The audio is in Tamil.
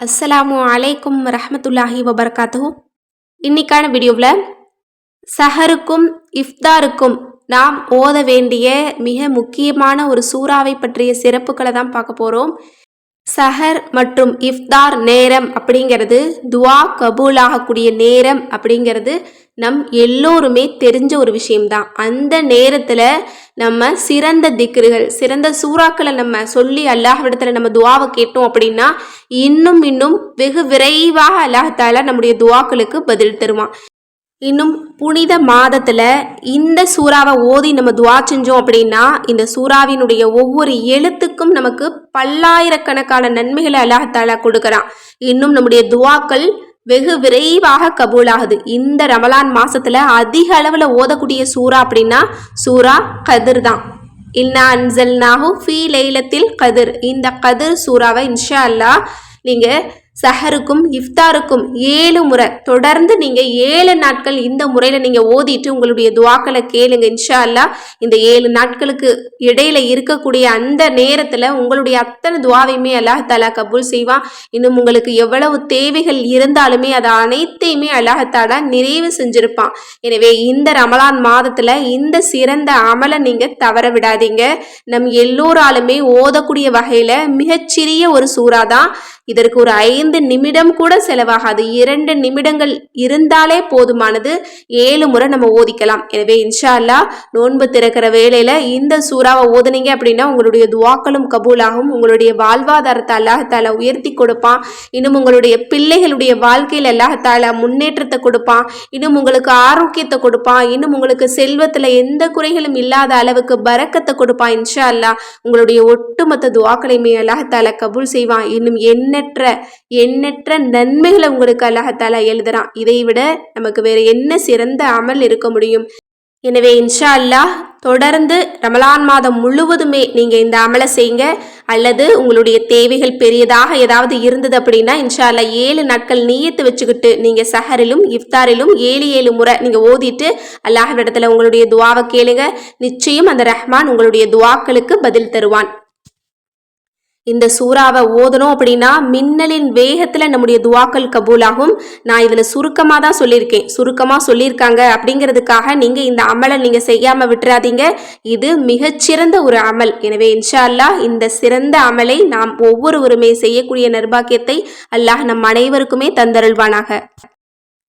அஸ்ஸலாமு அலைக்கும் ரஹமத்துல்லாஹி வபர்காத்து இன்னைக்கான வீடியோவில் சஹருக்கும் இஃப்தாருக்கும் நாம் ஓத வேண்டிய மிக முக்கியமான ஒரு சூறாவை பற்றிய சிறப்புகளை தான் பார்க்க போகிறோம் சஹர் மற்றும் இஃப்தார் நேரம் அப்படிங்கிறது துவா கபூலாகக்கூடிய நேரம் அப்படிங்கிறது நம் எல்லோருமே தெரிஞ்ச ஒரு விஷயம்தான். அந்த நேரத்தில் நம்ம சிறந்த திக்ருகள் சிறந்த சூறாக்களை நம்ம சொல்லி அல்லாஹ்விடத்தில் நம்ம துவாவை கேட்டோம் அப்படின்னா இன்னும் இன்னும் வெகு விரைவாக அல்லாஹால நம்முடைய துவாக்களுக்கு பதில் தருவான். இன்னும் புனித மாதத்தில் இந்த சூறாவை ஓதி நம்ம துவா செஞ்சோம் அப்படின்னா இந்த சூறாவினுடைய ஒவ்வொரு எழுத்துக்கும் நமக்கு பல்லாயிரக்கணக்கான நன்மைகளை அல்லாஹாலா கொடுக்குறான். இன்னும் நம்முடைய துவாக்கள் வெகு விரைவாக கபூலாகுது. இந்த ரமலான் மாசத்துல அதிக அளவில் ஓதக்கூடிய சூறா அப்படின்னா சூறா கதிர் தான். இன்னா அன்சல் நாகு ஃபீ லைலத்தில் கதிர். இந்த கதிர் சூறாவை இன்ஷா அல்லா நீங்கள் சஹருக்கும் இஃப்தாருக்கும் ஏழு முறை. தொடர்ந்து நீங்கள் ஏழு நாட்கள் இந்த முறையில் நீங்கள் ஓதிட்டு உங்களுடைய துவாக்களை கேளுங்க. இன்ஷா அல்லா இந்த ஏழு நாட்களுக்கு இடையில இருக்கக்கூடிய அந்த நேரத்தில் உங்களுடைய அத்தனை துவாவையுமே அல்லாஹாலா கபூல் செய்வான். இன்னும் உங்களுக்கு எவ்வளவு தேவைகள் இருந்தாலுமே அதை அனைத்தையுமே அல்லாஹாலா நிறைவு செஞ்சிருப்பான். எனவே இந்த ரமலான் மாதத்தில் இந்த சிறந்த அமலை நீங்கள் தவற விடாதீங்க. நம் எல்லோராலுமே ஓதக்கூடிய வகையில் மிகச்சிறிய ஒரு சூறா தான் இதற்கு ஒரு ஐந்து நிமிடம் கூட செலவாகாது. இரண்டு நிமிடங்கள் இருந்தாலே போதுமானது. ஏழு முறை நம்ம ஓதிக்கலாம். எனவே இன்ஷா அல்லா நோன்பு திறக்கிற வேலையில இந்த சூறாவை ஓதுனீங்க அப்படின்னா உங்களுடைய துவாக்களும் கபூலாகும். உங்களுடைய வாழ்வாதாரத்தை அல்லாஹால உயர்த்தி கொடுப்பான். இன்னும் உங்களுடைய பிள்ளைகளுடைய வாழ்க்கையில் அல்லாஹால முன்னேற்றத்தை கொடுப்பான். இன்னும் உங்களுக்கு ஆரோக்கியத்தை கொடுப்பான். இன்னும் உங்களுக்கு செல்வத்தில் எந்த குறைகளும் இல்லாத அளவுக்கு பறக்கத்தை கொடுப்பான். இன்ஷா அல்லா உங்களுடைய ஒட்டுமொத்த துவாக்களையுமே அல்லாஹால கபூல் செய்வான். இன்னும் எண்ணற்ற எண்ணற்ற நன்மைகளை உங்களுக்கு அல்லாஹாலா எழுதுறான். இதை விட நமக்கு வேறு என்ன சிறந்த அமல் இருக்க முடியும்? எனவே இன்ஷா அல்லாஹ் தொடர்ந்து ரமலான் மாதம் முழுவதுமே நீங்கள் இந்த அமலை செய்யுங்க. அல்லது உங்களுடைய தேவைகள் பெரியதாக ஏதாவது இருந்தது அப்படின்னா இன்ஷா அல்லா ஏழு நாட்கள் நீயத்து வச்சுக்கிட்டு நீங்கள் சஹரிலும் இஃப்தாரிலும் ஏழு ஏழு முறை நீங்கள் ஓதிட்டு அல்லாஹ் உங்களுடைய துவாவை கேளுங்க. நிச்சயம் அந்த ரஹ்மான் உங்களுடைய துவாக்களுக்கு பதில் தருவான். இந்த சூறாவை ஓதணும் அப்படின்னா மின்னலின் வேகத்தில் நம்முடைய துவாக்கள் கபூலாகும். நான் இதில் சுருக்கமாக தான் சொல்லியிருக்கேன். சுருக்கமாக சொல்லியிருக்காங்க அப்படிங்கிறதுக்காக நீங்கள் இந்த அமலை நீங்கள் செய்யாமல் விட்டுறாதீங்க. இது மிகச்சிறந்த ஒரு அமல். எனவே இன்ஷா அல்லாஹ் இந்த சிறந்த அமலை நாம் ஒவ்வொருவருமே செய்யக்கூடிய நிர்பாக்கியத்தை அல்லாஹ் நம் அனைவருக்குமே தந்தருள்வானாக.